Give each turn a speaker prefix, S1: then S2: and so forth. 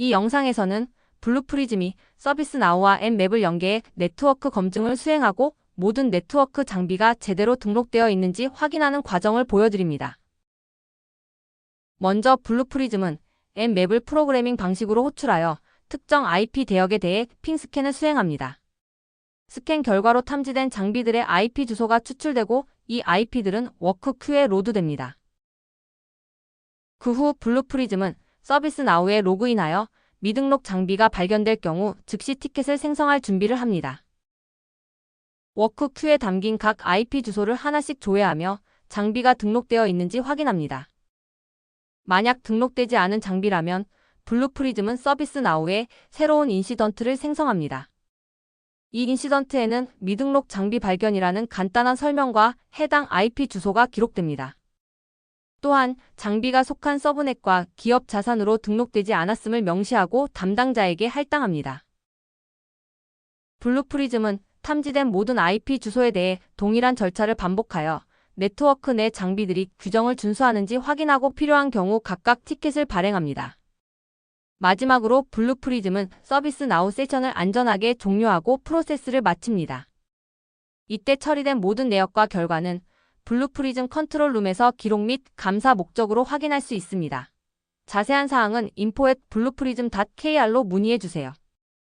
S1: 이 영상에서는 블루프리즘이 서비스 나우와 앱 맵을 연계해 네트워크 검증을 수행하고 모든 네트워크 장비가 제대로 등록되어 있는지 확인하는 과정을 보여드립니다. 먼저 블루프리즘은 앱 맵을 프로그래밍 방식으로 호출하여 특정 IP 대역에 대해 핑 스캔을 수행합니다. 스캔 결과로 탐지된 장비들의 IP 주소가 추출되고 이 IP들은 워크 큐에 로드됩니다. 그 후 블루프리즘은 서비스 나우에 로그인하여 미등록 장비가 발견될 경우 즉시 티켓을 생성할 준비를 합니다. 워크 큐에 담긴 각 IP 주소를 하나씩 조회하며 장비가 등록되어 있는지 확인합니다. 만약 등록되지 않은 장비라면 블루프리즘은 서비스 나우에 새로운 인시던트를 생성합니다. 이 인시던트에는 미등록 장비 발견이라는 간단한 설명과 해당 IP 주소가 기록됩니다. 또한 장비가 속한 서브넷과 기업 자산으로 등록되지 않았음을 명시하고 담당자에게 할당합니다. 블루프리즘은 탐지된 모든 IP 주소에 대해 동일한 절차를 반복하여 네트워크 내 장비들이 규정을 준수하는지 확인하고 필요한 경우 각각 티켓을 발행합니다. 마지막으로 블루프리즘은 서비스 나우 세션을 안전하게 종료하고 프로세스를 마칩니다. 이때 처리된 모든 내역과 결과는 블루프리즘 컨트롤룸에서 기록 및 감사 목적으로 확인할 수 있습니다. 자세한 사항은 info at blueprism.kr로 문의해 주세요.